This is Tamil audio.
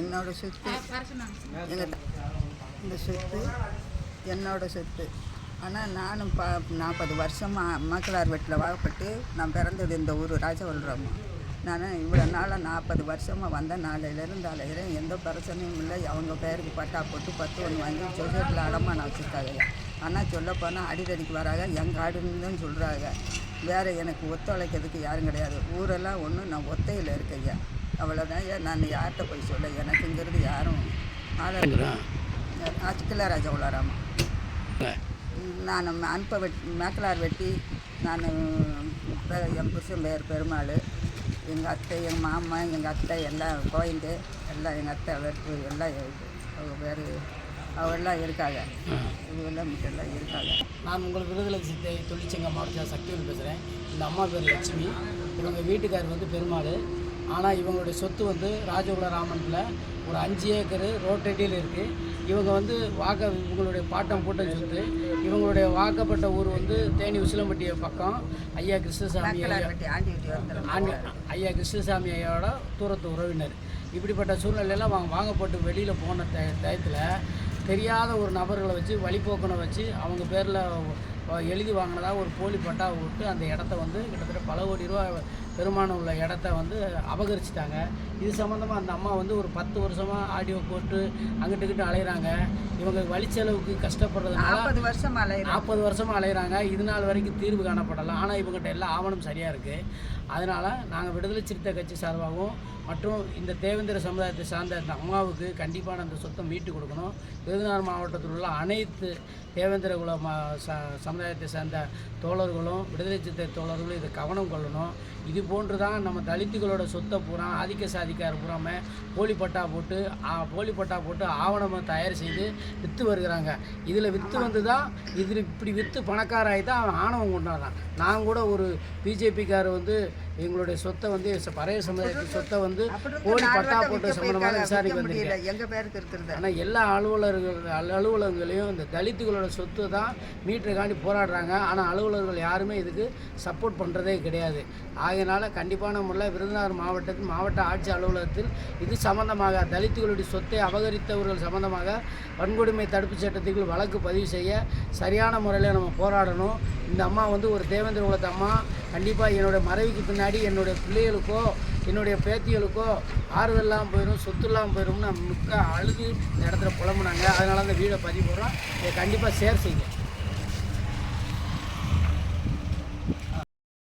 என்னோட சொத்து. இந்த சொத்து என்னோட சொத்து. ஆனால் நானும் பா நாற்பது வருஷமாக மக்களார் வீட்டில் வாழப்பட்டு நான் பிறந்தது இந்த ஊர் ராஜவல்ராமா நான் இவ்வளோ நாளாக நாற்பது வருஷமாக வந்த நாளையிலேருந்து அலைகிறேன் எந்த பிரச்சனையும் இல்லை. அவங்க பேருக்கு பட்டா போட்டு பத்து ஒன்று வாங்கி சொசைட்டியில் அடமானம் வச்சுருக்காங்க. ஆனால் சொல்லப்போனால் அடிதடிக்கு வராங்க. எங்கள் ஆடுன்னு சொல்கிறாங்க வேறு எனக்கு ஒத்துழைக்கிறதுக்கு யாரும் கிடையாது. ஊரெல்லாம் ஒன்று நான் ஒத்தையில் இருக்கையா அவ்வளோதான் நான் யார்கிட்ட போய் சொல்ல? எனக்குங்கிறது யாரும் ஆதரவு அச்சுக்கல ராஜா உள்ளாராமா நான் அனுப்ப வெட் மேக்கலார் வெட்டி நான் என் புருஷன் பேர் பெருமாள். எங்கள் அத்தை எங்கள் மாமா எங்கள் அத்தை எல்லாம் கோயந்து எல்லாம் எங்கள் அத்தை வெட்டு எல்லாம் அவங்க பேர் அவெல்லாம் இருக்காங்க. இவங்கெல்லாம் எல்லாம் இருக்காங்க. நான் உங்கள் விருதுலை சித்தை தொழிற்சங்க மாவட்ட சக்திவேல் பேசுகிறேன் இந்த அம்மா பேர் லட்சுமி. இவங்க வீட்டுக்காரர் வந்து பெருமாள். ஆனால் இவங்களுடைய சொத்து வந்து ராஜகுல ராமனில் ஒரு அஞ்சு ஏக்கரு ரோட்டடியில் இருக்குது இவங்க வந்து வாக்க இவங்களுடைய பாட்டம் பூட்டம் சொத்து. இவங்களுடைய வாக்கப்பட்ட ஊர் வந்து தேனி உசிலம்பட்டி பக்கம். ஐயா கிருஷ்ணசாமி ஆண்டி ஐயா கிருஷ்ணசாமி ஐயாவோட தூரத்து உறவினர். இப்படிப்பட்ட சூழ்நிலையெல்லாம் வாங்க வாங்கப்பட்டு வெளியில் போன ட டயத்தில் தெரியாத ஒரு நபர்களை வச்சு வழிபோக்கனை வச்சு அவங்க பேரில் எழுதி வாங்கினதா ஒரு போலி பட்டா விட்டு அந்த இடத்த வந்து கிட்டத்தட்ட பல கோடி ரூபா பெருமானம் உள்ள இடத்த வந்து அபகரிச்சிட்டாங்க. இது சம்மந்தமாக அந்த அம்மா வந்து ஒரு பத்து வருஷமாக ஆடியோ போட்டு அங்கிட்டு இங்கிட்டு அலையிறாங்க. இவங்க வழிச்செலவுக்கு கஷ்டப்படுறதுனால நாற்பது வருஷம் அலையிறேன் நாற்பது வருஷமாக அலையிறாங்க. இது நாள் வரைக்கும் தீர்வு காணப்படலை. ஆனால் இவங்ககிட்ட எல்லா ஆவணம் சரியாக இருக்குது அதனால் நாங்கள் விடுதலை சிறுத்தை கட்சி சார்பாகவும் மற்றும் இந்த தேவேந்திர சமுதாயத்தை சார்ந்த இந்த அம்மாவுக்கு கண்டிப்பான அந்த சொத்தை மீட்டு கொடுக்கணும். விருதுநகர் மாவட்டத்தில் உள்ள அனைத்து தேவேந்திர குல சமுதாயத்தை சார்ந்த தோழர்களும் விடுதலை சிறுத்தை தோழர்களும் இதை கவனம் கொள்ளணும். இது போன்று தான் நம்ம தலித்துகளோட சொத்தை பூரா ஆதிக்க சாதிக்கார பூராம போலி பட்டா போட்டு போலி பட்டா போட்டு ஆவணமாக தயார் செய்து விற்று வருகிறாங்க. இதில் விற்று வந்து தான் இதில் இப்படி விற்று பணக்காராகி தான் அவன் ஆணவம் கொண்டாடுறான். நான் கூட ஒரு பிஜேபிக்கார் வந்து எங்களுடைய சொத்தை வந்து பறைய சமுதாயத்து சொத்தை வந்து போலி பட்டா போட்டு சம்பந்தமாக விசாரிக்க வந்திருக்கேன். ஆனால் எல்லா அலுவலர்கள் அலு- அலுவலகங்களையும் இந்த தலித்துகளோட சொத்து தான் மீட்டருக்காண்டி போராடுறாங்க. ஆனால் அலுவலர்கள் யாருமே இதுக்கு சப்போர்ட் பண்ணுறதே கிடையாது. ஆகையினால கண்டிப்பான முறையில் விருதுநகர் மாவட்டத்தில் மாவட்ட ஆட்சி அலுவலகத்தில் இது சம்பந்தமாக தலித்துகளுடைய சொத்தை அபகரித்தவர்கள் சம்பந்தமாக வன்கொடுமை தடுப்பு சட்டத்துக்கு வழக்கு பதிவு செய்ய சரியான முறையில் நம்ம போராடணும். இந்த அம்மா வந்து ஒரு தேவேந்திர குலத்து அம்மா. கண்டிப்பாக என்னுடைய மறைவுக்கு பின்னாடி என்னுடைய பிள்ளைகளுக்கோ என்னுடைய பேத்திகளுக்கோ ஆறுதல்லாம் போயிடும் சொத்துலாம் போயிடும்னு மிக்க அழுது இந்த இடத்துல புலம்புனாங்க. அதனால் அந்த வீடை பதிவு போடுறோம். இதை கண்டிப்பாக ஷேர் செய்யுங்க.